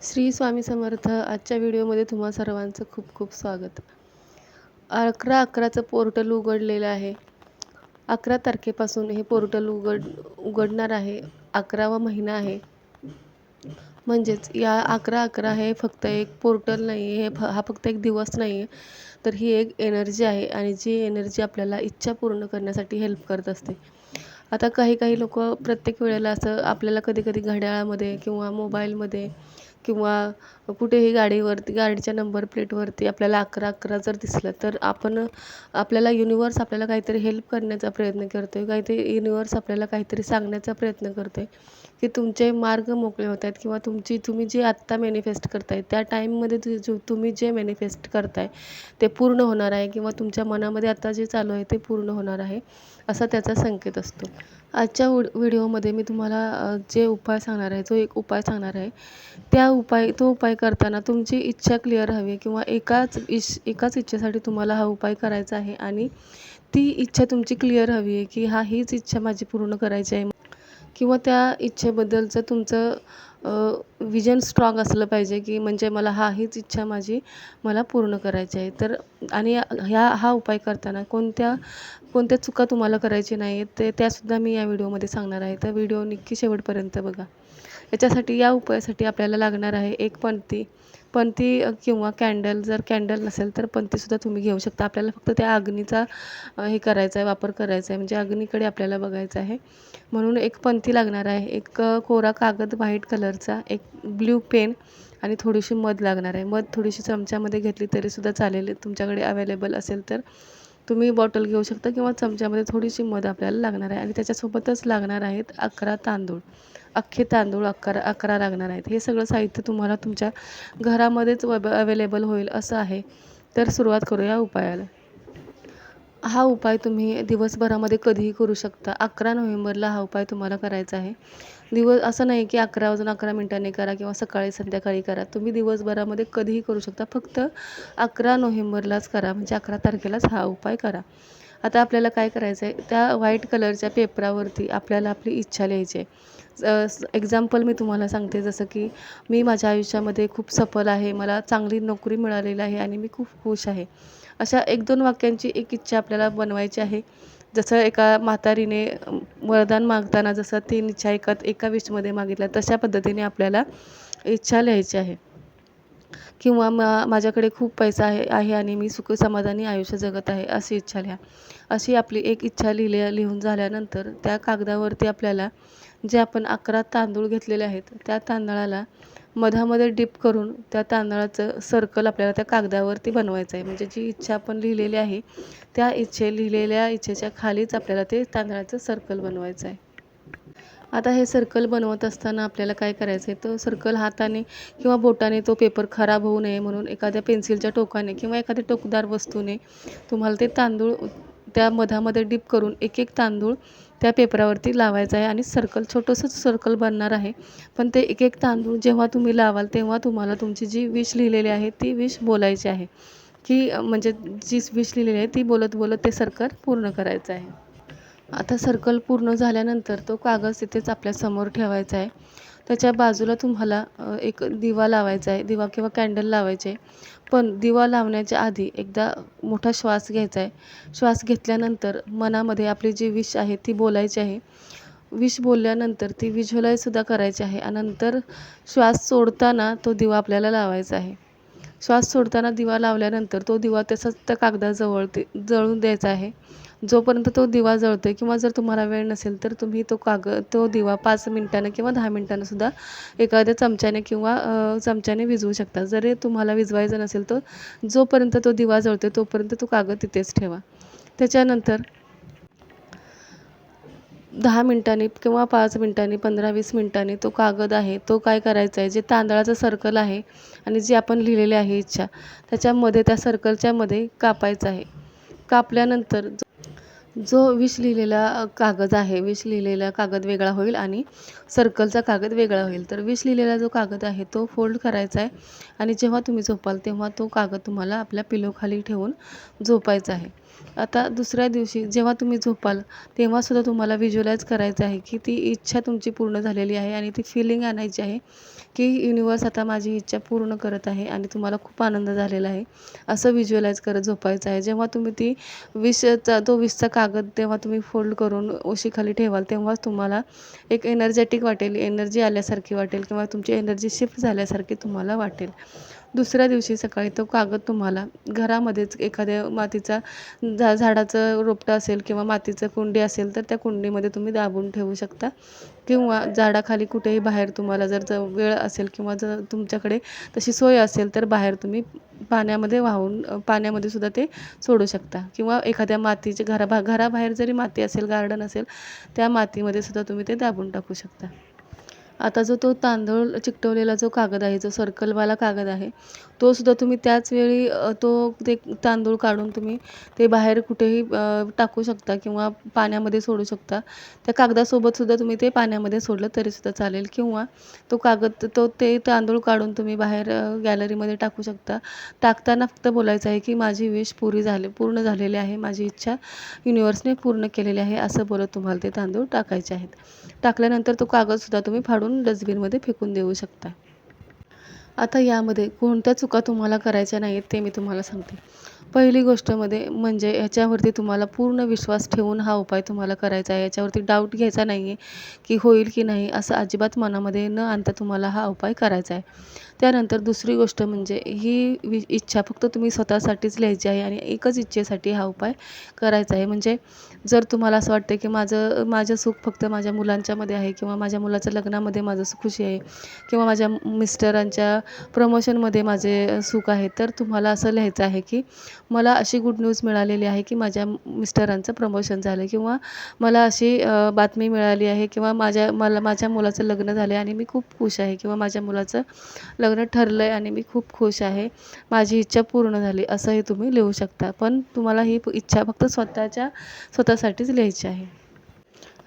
श्री स्वामी समर्थ आजच्या व्हिडिओमध्ये तुम्हा सर्वांचं खूप खूप स्वागत. अकरा अकराचं पोर्टल उघडलेलं आहे. अकरा तारखेपासून हे पोर्टल उघड उघडणार आहे. अकरावा महिना आहे. म्हणजेच या अकरा अकरा हे फक्त एक पोर्टल नाही आहे हे फ हा फक्त एक दिवस नाही आहे तर ही एक एनर्जी आहे आणि जी एनर्जी आपल्याला इच्छा पूर्ण करण्यासाठी हेल्प करत असते. आता काही काही लोक प्रत्येक वेळेला असं आपल्याला कधी कधी घड्याळामध्ये किंवा मोबाईलमध्ये किंवा कुठेही गाडीवरती गाडीच्या नंबर प्लेटवरती आपल्याला अकरा अकरा जर दिसलं तर आपण आपल्याला युनिवर्स आपल्याला काहीतरी हेल्प करण्याचा प्रयत्न करतो आहे काहीतरी युनिवर्स आपल्याला काहीतरी सांगण्याचा प्रयत्न करतो आहे की तुमचे मार्ग मोकळे होत आहेत किंवा तुमची तुम्ही जे आत्ता मॅनिफेस्ट करताय त्या टाईममध्ये तु जो तुम्ही जे मॅनिफेस्ट करताय ते पूर्ण होणार आहे किंवा तुमच्या मनामध्ये आत्ता जे चालू आहे ते पूर्ण होणार आहे असा त्याचा संकेत असतो. आजच्या वुड व्हिडिओमध्ये मी तुम्हाला जे उपाय सांगणार आहे जो एक उपाय सांगणार आहे. त्या उपाय तो उपाय करताना तुमची इच्छा क्लिअर हवी किंवा एकाच इश एकाच इच्छेसाठी तुम्हाला हा उपाय करायचा आहे आणि ती इच्छा तुमची क्लिअर हवी आहे की हा हीच इच्छा माझी पूर्ण करायची आहे. किंवा त्या इच्छेबद्दलचं तुमचं विजन स्ट्रॉंग असलं पाहिजे की म्हणजे मला हा हीच इच्छा माझी मला पूर्ण करायची आहे. तर आणि ह्या हा उपाय करताना कोणत्या कोणत्या चुका तुम्हाला करायची नाही आहेत ते त्यासुद्धा मी या व्हिडिओमध्ये सांगणार आहे. तर व्हिडिओ नक्की शेवटपर्यंत बघा. याच्यासाठी या उपायासाठी आपल्याला लागणार आहे एक पणती पणती किंवा कॅन्डल जर कॅन्डल नसेल तर पणतीसुद्धा तुम्ही घेऊ शकता. आपल्याला फक्त त्या अग्नीचा हे करायचा आहे वापर करायचा आहे म्हणजे अग्नीकडे आपल्याला बघायचं आहे. म्हणून एक पणती लागणार आहे. एक कोरा कागद व्हाईट कलरचा एक ब्ल्यू पेन आणि थोडीशी मध लागणार आहे. मध थोडीशी चमच्यामध्ये घेतली तरीसुद्धा चालेल. तुमच्याकडे अवेलेबल असेल तर. तुम्ही बॉटल घेऊ शकता किंवा चमच्यामध्ये थोडीशी मध आपल्याला लागणार आहे. आणि त्याच्यासोबतच लागणार आहेत अकरा तांदूळ. अख्खे तांदूळ अकरा अकरा लागणार आहेत. हे सगळं साहित्य तुम्हाला तुमच्या घरामध्येच अवेलेबल होईल असं आहे. तर सुरुवात करूया उपायाला. हा उपाय तुम्ही दिवसभरामध्ये कधीही करू शकता. अकरा नोव्हेंबरला हा उपाय तुम्हाला करायचा आहे. दिवस असं नाही की अकरा वाजून अकरा मिनटांनी करा किंवा सकाळी संध्याकाळी करा. तुम्ही दिवसभरामध्ये कधीही करू शकता. फक्त अकरा नोव्हेंबरलाच करा. म्हणजे अकरा तारखेलाच हा उपाय करा. आता आपल्याला काय करायचं आहे? त्या व्हाईट कलरच्या पेपरावरती आपल्याला आपली इच्छा लिहायची आहे. एक्झाम्पल मी तुम्हाला सांगते. जसं की मी माझ्या आयुष्यामध्ये खूप सफल आहे. मला चांगली नोकरी मिळालेली आहे आणि मी खूप खुश आहे. अशा एक दोन वाक्यांची एक इच्छा आपल्याला बनवायची आहे. जसं एका म्हातारीने वरदान मागताना जसं तीन इच्छा एकात एका विशमध्ये मागितल्या तशा पद्धतीने आपल्याला इच्छा लिहायची आहे. किंवा मा माझ्याकडे खूप पैसा आहे आहे आणि मी सुखसमाधानी आयुष्य जगत आहे अशी इच्छा लिहा. अशी आपली एक इच्छा लिहिल्या लिहून झाल्यानंतर त्या कागदावरती आपल्याला जे आपण अकरा तांदूळ घेतलेले आहेत त्या तांदळाला मधामध्ये डिप करून त्या तांदळाचं सर्कल आपल्याला त्या कागदावरती बनवायचं आहे. म्हणजे जी इच्छा आपण लिहिलेली आहे त्या इच्छे लिहिलेल्या इच्छेच्या खालीच आपल्याला ते तांदळाचं सर्कल बनवायचं आहे. आता हे सर्कल बनवत असताना आपल्याला काय करायचं आहे तो सर्कल हाताने किंवा बोटाने तो पेपर खराब होऊ नये म्हणून एखाद्या पेन्सिलच्या टोकाने किंवा एखाद्या टोकदार वस्तूने तुम्हाला ते तांदूळ त्या मधामध्ये डिप करून एक एक तांदूळ त्या पेपरावरती लावायचा आहे आणि सर्कल छोटंसंच सर्कल बनणार आहे. पण ते एक एक तांदूळ जेव्हा तुम्ही लावाल तेव्हा तुम्हाला तुमची जी विश लिहिलेली आहे ती विश बोलायची आहे. की म्हणजे जी विश लिहिलेली आहे ती बोलत बोलत ते सर्कल पूर्ण करायचं आहे. आता सर्कल पूर्ण झाल्यानंतर तो कागद तिथेच आपल्यासमोर ठेवायचा आहे. त्याच्या बाजूला तुम्हाला एक दिवा लावायचा आहे. दिवा किंवा कॅन्डल लावायचे. पण दिवा लावण्याच्या आधी एकदा मोठा श्वास घ्यायचा आहे. श्वास घेतल्यानंतर मनामध्ये आपली जी विश आहे ती बोलायची आहे. विश बोलल्यानंतर ती विज्युअलाईजसुद्धा करायची आहे आणि नंतर श्वास सोडताना तो दिवा आपल्याला लावायचा आहे. श्वास सोडताना दिवा लावल्यानंतर तो दिवा तसाच त्या कागदाजवळ ते जळून द्यायचा आहे. जोपर्यंत तो दिवा जळतो आहे किंवा जर तुम्हाला वेळ नसेल तर तुम्ही तो कागद तो दिवा पाच मिनटानं किंवा दहा मिनटानंसुद्धा एखाद्या चमच्याने किंवा चमच्याने विझवू शकता. जरी तुम्हाला विझवायचं नसेल तर जोपर्यंत तो दिवा जळतो आहे तोपर्यंत तो कागद तिथेच ठेवा. त्याच्यानंतर दहा मिनटांनी किंवा पाच मिनटांनी पंधरा वीस मिनटांनी तो कागद आहे तो काय करायचा आहे? जे तांदळाचं सर्कल आहे आणि जी आपण लिहिलेली आहे इच्छा त्याच्यामध्ये त्या सर्कलच्यामध्ये कापायचं आहे. कापल्यानंतर जो विष लिहिलेला कागद आहे विष लिहिलेला कागद वेगळा होईल आणि सर्कलचा कागद वेगळा होईल. तर विष लिहिलेला जो कागद आहे तो फोल्ड करायचा आहे. आणि जेव्हा तुम्ही झोपाल तेव्हा तो कागद तुम्हाला आपल्या पिलोखाली ठेवून झोपायचा आहे. आता दुसऱ्या दिवशी जेव्हा तुम्ही झोपाल तेव्हासुद्धा तुम्हाला व्हिज्युअलाइज करायचं आहे की ती इच्छा तुमची पूर्ण झालेली आहे आणि ती फिलिंग आणायची आहे की युनिवर्स आता माझी इच्छा पूर्ण करत आहे आणि तुम्हाला खूप आनंद झालेला आहे. असं व्हिज्युअलाइज करत झोपायचं आहे. जेव्हा तुम्ही ती विषचा तो विषचा कागद तेव्हा तुम्ही फोल्ड करून ओशीखाली ठेवाल तेव्हाच तुम्हाला एक एनर्जेटिक वाटेल एनर्जी आल्यासारखी वाटेल किंवा तुमची एनर्जी शिफ्ट झाल्यासारखी तुम्हाला वाटेल. दुसऱ्या दिवशी सकाळी तो कागद तुम्हाला घरामध्येच एखाद्या मातीचा झा झाडाचं रोपटं असेल किंवा मातीचं कुंडी असेल तर त्या कुंडीमध्ये तुम्ही दाबून ठेवू शकता. किंवा झाडाखाली कुठेही बाहेर तुम्हाला जर ज वेळ असेल किंवा जर तुमच्याकडे तशी सोय असेल तर बाहेर तुम्ही पाण्यामध्ये वाहून पाण्यामध्ये सुद्धा ते सोडू शकता. किंवा एखाद्या मातीच्या घराबा घराबाहेर जरी माती असेल गार्डन असेल त्या मातीमध्ये सुद्धा तुम्ही ते दाबून टाकू शकता. आता जो तो तांदूळ चिकटवलेला जो कागद आहे जो सर्कलवाला कागद आहे तोसुद्धा तुम्ही त्याच वेळी तो ते तांदूळ काढून तुम्ही ते बाहेर कुठेही टाकू शकता किंवा पाण्यामध्ये सोडू शकता. त्या कागदासोबतसुद्धा तुम्ही ते पाण्यामध्ये सोडलं तरीसुद्धा चालेल. किंवा तो कागद तो ते तांदूळ काढून तुम्ही बाहेर गॅलरीमध्ये टाकू शकता. टाकताना फक्त बोलायचं आहे की माझी विश पुरी झाली पूर्ण झालेली आहे. माझी इच्छा युनिवर्सने पूर्ण केलेली आहे. असं बोलत तुम्हाला ते तांदूळ टाकायचे आहेत. टाकल्यानंतर तो कागदसुद्धा तुम्ही फाडून डस्टबिनमध्ये फेकून देऊ शकता. आता यामध्ये कोणत्या चुका तुम्हाला करायच्या नाहीत ते मी तुम्हाला सांगते. पहिली गोष्टमध्ये म्हणजे ह्याच्यावरती तुम्हाला पूर्ण विश्वास ठेवून हा उपाय तुम्हाला करायचा आहे. याच्यावरती डाऊट घ्यायचा नाही आहे की होईल की नाही असं अजिबात मनामध्ये न आणता तुम्हाला हा उपाय करायचा आहे. त्यानंतर दुसरी गोष्ट म्हणजे ही वि इच्छा फक्त तुम्ही स्वतःसाठीच लिहायची आहे आणि एकच इच्छेसाठी हा उपाय करायचा आहे. म्हणजे जर तुम्हाला असं वाटतं की माझं माझं सुख फक्त माझ्या मुलांच्यामध्ये आहे किंवा माझ्या मुलाच्या लग्नामध्ये माझं खुशी आहे किंवा माझ्या मिस्टरांच्या प्रमोशनमध्ये माझे सुख आहे तर तुम्हाला असं लिहायचं आहे की मला अशी गुड न्यूज मिळालेली आहे की माझ्या मिस्टरांचं प्रमोशन झालं किंवा मला अशी बातमी मिळाली आहे किंवा माझ्या मला माझ्या मुलाचं लग्न झालं आहे आणि मी खूप खुश आहे किंवा माझ्या मुलाचं लग्न ठरलं आहे आणि मी खूप खुश आहे. माझी इच्छा पूर्ण झाली असंही तुम्ही लिहू शकता. पण तुम्हाला ही इच्छा फक्त स्वतःच्या स्वतःसाठीच लिहायची आहे.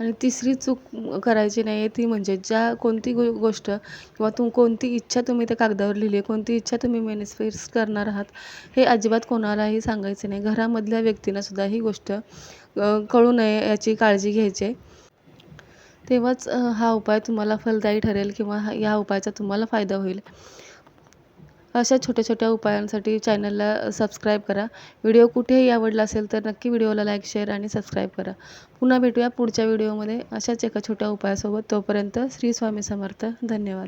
आणि तिसरी चूक करायची नाही आहे ती म्हणजे ज्या कोणती गो गोष्ट किंवा तुम कोणती इच्छा तुम्ही त्या कागदावर लिहिली आहे कोणती इच्छा तुम्ही मॅनिफेस्ट करणार आहात हे अजिबात कोणालाही सांगायचं नाही. घरामधल्या व्यक्तींनासुद्धा ही गोष्ट कळू नये याची काळजी घ्यायची. आहे तेव्हाच हा उपाय तुम्हाला फलदायी ठरेल किंवा हा या उपायाचा तुम्हाला फायदा होईल. अशा छोट्या छोट्या उपायांसाठी चॅनलला सबस्क्राईब करा. व्हिडिओ कुठेही आवडला असेल तर नक्की व्हिडिओला लाईक शेअर आणि सबस्क्राईब करा. पुन्हा भेटूया पुढच्या व्हिडिओमध्ये. अशाच एका छोट्या उपायासोबत तोपर्यंत श्री स्वामी समर्थ. धन्यवाद.